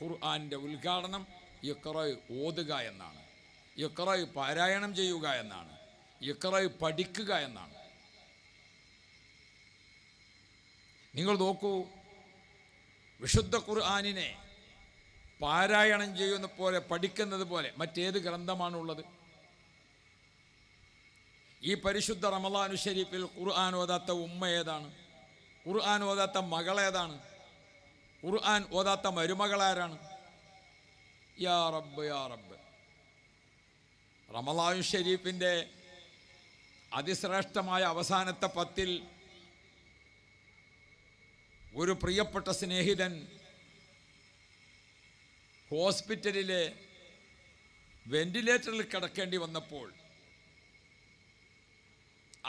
ഖുർആാനിന്റെ ഉദ്ഘാടനം ഇഖ്റ ഓതുക എന്നാണ്. ഇഖ്റ പാരായണം ചെയ്യുക എന്നാണ്. ഇഖ്റ പഠിക്കുക എന്നാണ്. നിങ്ങൾ നോക്കൂ വിശുദ്ധ ഖുർആാനിനെ പാരായണം ചെയ്യുന്ന പോലെ പഠിക്കുന്നത് പോലെ മറ്റേത് ഗ്രന്ഥമാണുള്ളത് ഈ പരിശുദ്ധ റമലാനു ഷരീഫിൽ ഖുർആൻ ഓതാത്ത ഉമ്മ ഏതാണ്? ഖുർആൻ ഓതാത്ത മകളേതാണ് ഖുർആൻ ഓതാത്ത മരുമകളാരാണ്? യാ റബ്ബ് യാ റബ്ബ്. റമലാനു ഷരീഫിന്റെ അതിശ്രേഷ്ഠമായ അവസാനത്തെ പത്തിൽ ഒരു പ്രിയപ്പെട്ട സ്നേഹിതൻ ഹോസ്പിറ്റലിലെ വെന്റിലേറ്ററിൽ കിടക്കേണ്ടി വന്നപ്പോൾ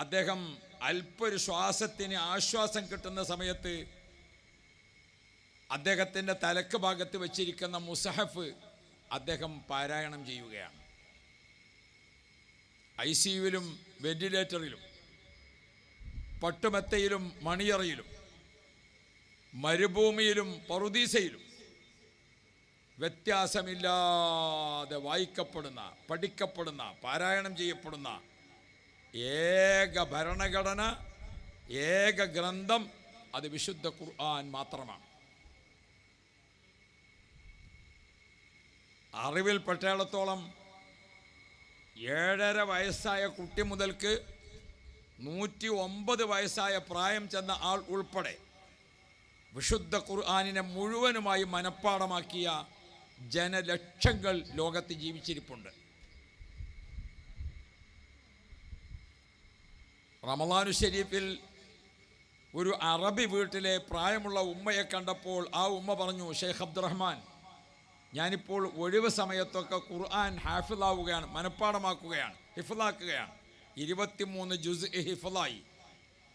അദ്ദേഹം അല്പൊരു ശ്വാസത്തിന് ആശ്വാസം കിട്ടുന്ന സമയത്ത് അദ്ദേഹത്തിന്റെ തലക്ക് ഭാഗത്ത് വെച്ചിരിക്കുന്ന മുസഹഫ് അദ്ദേഹം പാരായണം ചെയ്യുകയാണ്. ഐ സിയുവിലും വെന്റിലേറ്ററിലും പട്ടുമെത്തയിലും മണിയറയിലും മരുഭൂമിയിലും പറുദീസയിലും വ്യത്യാസമില്ലാതെ വായിക്കപ്പെടുന്ന പഠിക്കപ്പെടുന്ന പാരായണം ചെയ്യപ്പെടുന്ന ഏക ഭരണഘടന ഏക ഗ്രന്ഥം അത് വിശുദ്ധ ഖുർആൻ മാത്രമാണ്. അറിവിൽ പെട്ടേളത്തോളം ഏഴര വയസ്സായ കുട്ടി മുതൽക്ക് നൂറ്റി ഒമ്പത് വയസ്സായ പ്രായം ചെന്ന ആൾ ഉൾപ്പെടെ വിശുദ്ധ ഖുർആാനിനെ മുഴുവനുമായി മനഃപ്പാടമാക്കിയ ജനലക്ഷങ്ങൾ ലോകത്ത് ജീവിച്ചിരിപ്പുണ്ട്. റമലാനു ഷരീഫിൽ ഒരു അറബി വീട്ടിലെ പ്രായമുള്ള ഉമ്മയെ കണ്ടപ്പോൾ ആ ഉമ്മ പറഞ്ഞു ഷെയ്ഖ് അബ്ദുറഹ്മാൻ ഞാനിപ്പോൾ ഒഴിവ് സമയത്തൊക്കെ ഖുർആൻ ഹാഫിലാവുകയാണ് മനഃപ്പാടമാക്കുകയാണ് ഹിഫിലാക്കുകയാണ് ഇരുപത്തിമൂന്ന് ജുസ് ഹിഫിലായി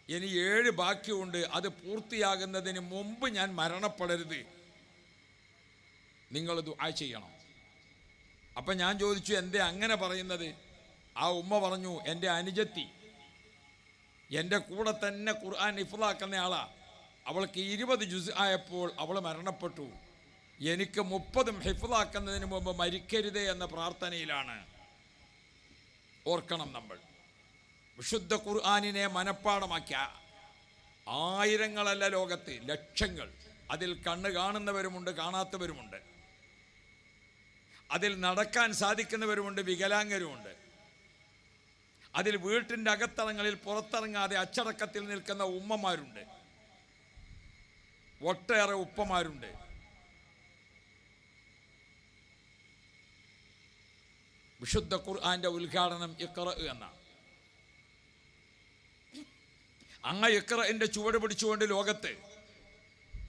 ഇനി ഏഴ് ബാക്കിയുണ്ട് അത് പൂർത്തിയാകുന്നതിന് മുമ്പ് ഞാൻ മരണപ്പെടരുത്. നിങ്ങൾ ദുആ ചെയ്യണം. അപ്പം ഞാൻ ചോദിച്ചു എന്തേ അങ്ങനെ പറയുന്നത്? ആ ഉമ്മ പറഞ്ഞു എന്റെ അനുജത്തി എന്റെ കൂടെ തന്നെ ഖുർആൻ ഇഫ്ലാക്കുന്ന ആളാ. അവൾക്ക് ഇരുപത് ജുസ് ആയപ്പോൾ അവൾ മരണപ്പെട്ടു. എനിക്ക് മുപ്പതും ഹിഫ്ലാക്കുന്നതിന് മുമ്പ് മരിക്കരുതേ എന്ന പ്രാർത്ഥനയിലാണ്. ഓർക്കണം നമ്മൾ. വിശുദ്ധ ഖുർആാനിനെ മനഃപ്പാടമാക്കിയ ആയിരങ്ങളല്ല ലോകത്ത് ലക്ഷങ്ങൾ. അതിൽ കണ്ണ് കാണുന്നവരുമുണ്ട് കാണാത്തവരുമുണ്ട്. അതിൽ നടക്കാൻ സാധിക്കുന്നവരുമുണ്ട് വികലാംഗരുമുണ്ട്. അതിൽ വീട്ടിന്റെ അകത്തളങ്ങളിൽ പുറത്തിറങ്ങാതെ അച്ചടക്കത്തിൽ നിൽക്കുന്ന ഉമ്മമാരുണ്ട്. ഒട്ടേറെ ഉപ്പമാരുണ്ട്. വിശുദ്ധ ഖുർആന്റെ ഉദ്ഘാടനം ഇക്കറ എന്നാണ്. അങ്ങ ഇഖ്റന്റെ ചുവട് പിടിച്ചുകൊണ്ട് ലോകത്ത്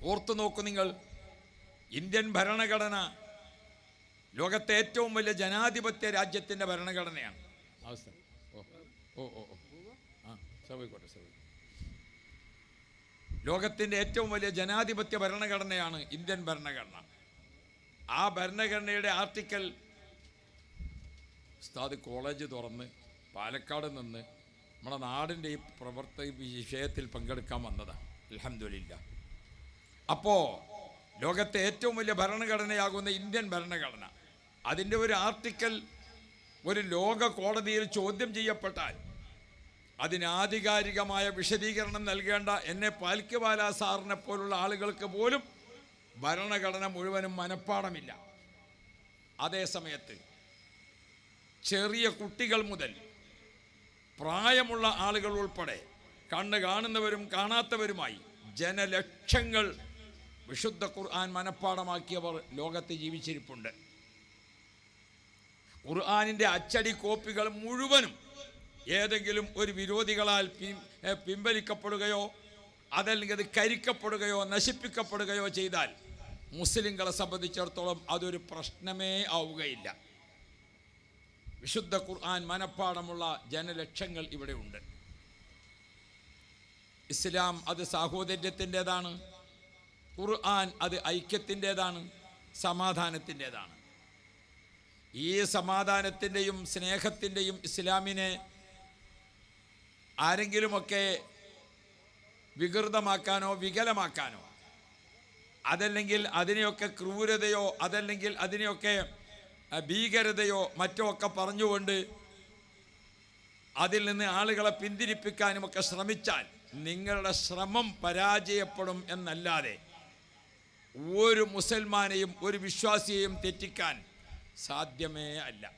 ഓർത്തു നോക്കൂ നിങ്ങൾ. ഇന്ത്യൻ ഭരണഘടന ലോകത്തെ ഏറ്റവും വലിയ ജനാധിപത്യ രാജ്യത്തിന്റെ ഭരണഘടനയാണ്. അവസ്ഥ ഓ ഓ ഓ ഓ. ആ സഭയിക്കോട്ടെ സഭ ലോകത്തിന്റെ ഏറ്റവും വലിയ ജനാധിപത്യ ഭരണഘടനയാണ് ഇന്ത്യൻ ഭരണഘടന. ആ ഭരണഘടനയുടെ ആർട്ടിക്കൽ ഉസ്താദ് കോളേജ് തുറന്ന് പാലക്കാട് നിന്ന് നമ്മുടെ നാടിന്റെ ഈ പ്രവർത്ത വിഷയത്തിൽ പങ്കെടുക്കാൻ വന്നതാണ് അലഹമില്ല അപ്പോൾ ലോകത്തെ ഏറ്റവും വലിയ ഭരണഘടനയാകുന്ന ഇന്ത്യൻ ഭരണഘടന. അതിന്റെ ഒരു ആർട്ടിക്കൽ ഒരു ലോക കോടതിയിൽ ചോദ്യം ചെയ്യപ്പെട്ടാൽ അതിന് ആധികാരികമായ വിശദീകരണം നൽകേണ്ട എന്നെ പാൽക്കുവാല സാറിനെ പോലുള്ള ആളുകൾക്ക് പോലും ഭരണഘടന മുഴുവനും മനഃപ്പാടമില്ല അതേ സമയത്ത് ചെറിയ കുട്ടികൾ മുതൽ പ്രായമുള്ള ആളുകൾ ഉൾപ്പെടെ കണ്ണ് കാണുന്നവരും കാണാത്തവരുമായി ജനലക്ഷങ്ങൾ വിശുദ്ധ ഖുർആൻ മനഃപ്പാടമാക്കിയവർ ലോകത്ത് ജീവിച്ചിരിപ്പുണ്ട്. ഖുർആാനിന്റെ അച്ചടി കോപ്പികൾ മുഴുവനും ഏതെങ്കിലും ഒരു വിരോധികളാൽ പിൻവലിക്കപ്പെടുകയോ അതല്ലെങ്കിൽ അത് കരിക്കപ്പെടുകയോ നശിപ്പിക്കപ്പെടുകയോ ചെയ്താൽ മുസ്ലിങ്ങളെ സംബന്ധിച്ചിടത്തോളം അതൊരു പ്രശ്നമേ ആവുകയില്ല. വിശുദ്ധ ഖുർആൻ മനഃപ്പാടമുള്ള ജനലക്ഷങ്ങൾ ഇവിടെയുണ്ട് ഇസ്ലാം അത് സാഹോദര്യത്തിന്റെതാണ്. ഖുർആൻ അത് ഐക്യത്തിന്റെതാണ്. സമാധാനത്തിന്റെതാണ്. ഈ സമാധാനത്തിന്റെയും സ്നേഹത്തിന്റെയും ഇസ്ലാമിനെ ആരെങ്കിലുമൊക്കെ വികൃതമാക്കാനോ വികലമാക്കാനോ അതല്ലെങ്കിൽ അതിനെയൊക്കെ ക്രൂരതയോ അതല്ലെങ്കിൽ അതിനെയൊക്കെ ഭീകരതയോ മറ്റോ ഒക്കെ പറഞ്ഞുകൊണ്ട് അതിൽ നിന്ന് ആളുകളെ പിന്തിരിപ്പിക്കാനുമൊക്കെ ശ്രമിച്ചാൽ നിങ്ങളുടെ ശ്രമം പരാജയപ്പെടും എന്നല്ലാതെ ഒരു മുസൽമാനെയും ഒരു വിശ്വാസിയെയും തെറ്റിക്കാൻ സാധ്യമേ അല്ല.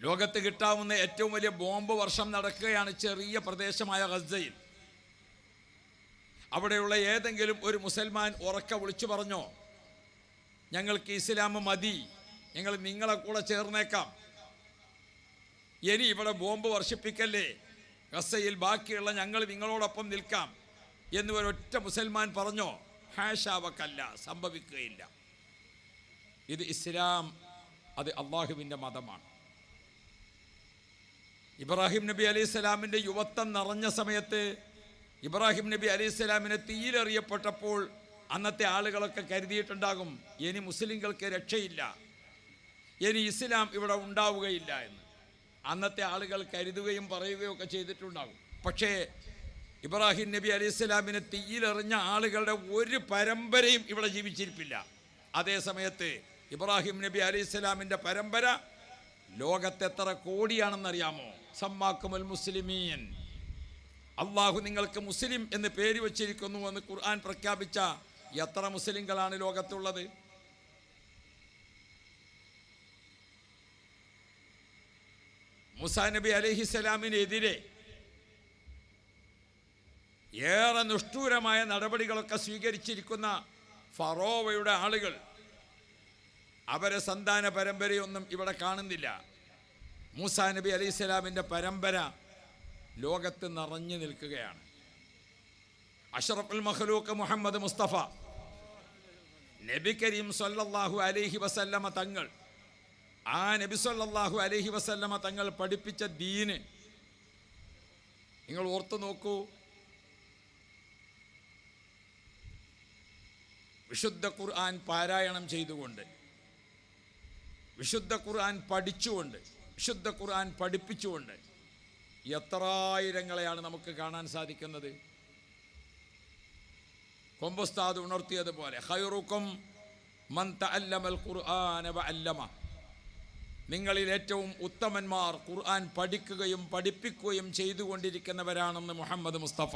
ലോകത്ത് കിട്ടാവുന്ന ഏറ്റവും വലിയ ബോംബ് വർഷം നടക്കുകയാണ് ചെറിയ പ്രദേശമായ ഗസയിൽ അവിടെയുള്ള ഏതെങ്കിലും ഒരു മുസൽമാൻ ഉറക്ക വിളിച്ചു പറഞ്ഞോ? ഞങ്ങൾക്ക് ഇസ്ലാം മതി. ഞങ്ങൾ നിങ്ങളെ കൂടെ ചേർന്നേക്കാം. ഇനി ഇവിടെ ബോംബ് വർഷിപ്പിക്കല്ലേ? ഗസയിൽ ബാക്കിയുള്ള ഞങ്ങൾ നിങ്ങളോടൊപ്പം നിൽക്കാം എന്ന് ഒരൊറ്റ മുസൽമാൻ പറഞ്ഞോ? ഹാഷാവക്കല്ല സംഭവിക്കുകയില്ല. ഇത് ഇസ്ലാം അത് അള്ളാഹുവിന്റെ മതമാണ്. ഇബ്രാഹിം നബി അലൈഹി സ്വലാമിന്റെ യുവത്വം നിറഞ്ഞ സമയത്ത് ഇബ്രാഹിം നബി അലൈഹി സ്വലാമിനെ തീയിലെറിയപ്പെട്ടപ്പോൾ അന്നത്തെ ആളുകളൊക്കെ കരുതിയിട്ടുണ്ടാകും ഇനി മുസ്ലിങ്ങൾക്ക് രക്ഷയില്ല. ഇനി ഇസ്ലാം ഇവിടെ ഉണ്ടാവുകയില്ല എന്ന്. അന്നത്തെ ആളുകൾ കരുതുകയും പറയുകയും ഒക്കെ ചെയ്തിട്ടുണ്ടാകും. പക്ഷേ ഇബ്രാഹിം നബി അലി ഇസ്ലാമിനെ തീയിലെറിഞ്ഞ ആളുകളുടെ ഒരു പരമ്പരയും ഇവിടെ ജീവിച്ചിരിപ്പില്ല. അതേ സമയത്ത് ഇബ്രാഹിം നബി അലി ഇസ്ലാമിന്റെ പരമ്പര ലോകത്തെത്ര കോടിയാണെന്നറിയാമോ? സമ്മാക്കുമൽ മുസ്ലിമീൻ. അള്ളാഹു നിങ്ങൾക്ക് മുസ്ലിം എന്ന് പേര് വച്ചിരിക്കുന്നു എന്ന് ഖുർആൻ പ്രഖ്യാപിച്ച എത്ര മുസ്ലിങ്ങളാണ് ലോകത്തുള്ളത്? മുസാ നബി അലഹിസ്സലാമിനെതിരെ ഏറെ നിഷ്ഠൂരമായ നടപടികളൊക്കെ സ്വീകരിച്ചിരിക്കുന്ന ഫറോവയുടെ ആളുകൾ അവരെ സന്താന പരമ്പരയൊന്നും ഇവിടെ കാണുന്നില്ല. മൂസാ നബി അലൈഹി സ്വലാമിന്റെ പരമ്പര ലോകത്ത് നിറഞ്ഞു നിൽക്കുകയാണ്. അഷറഫുൽ മഹലൂക്ക് മുഹമ്മദ് മുസ്തഫ നബി കരീം സല്ലല്ലാഹു അലൈഹി വസല്ലമ തങ്ങൾ ആ നബി സല്ലല്ലാഹു അലൈഹി വസല്ലമ തങ്ങൾ പഠിപ്പിച്ച ദീന്. നിങ്ങൾ ഓർത്തു നോക്കൂ. വിശുദ്ധ ഖുർആൻ പാരായണം ചെയ്തുകൊണ്ട് വിശുദ്ധ ഖുർആൻ പഠിച്ചുകൊണ്ട് വിശുദ്ധ ഖുർആൻ പഠിപ്പിച്ചുകൊണ്ട് എത്രായിരങ്ങളെയാണ് നമുക്ക് കാണാൻ സാധിക്കുന്നത്? കൊമ്പുസ്താദ് ഉണർത്തിയതുപോലെ ഹൈറുക്കും മന്ത അല്ലമൽ ഖുർആന വഅല്ലമ. നിങ്ങളിൽ ഏറ്റവും ഉത്തമന്മാർ ഖുർആൻ പഠിക്കുകയും പഠിപ്പിക്കുകയും ചെയ്തുകൊണ്ടിരിക്കുന്നവരാണെന്ന് മുഹമ്മദ് മുസ്തഫ.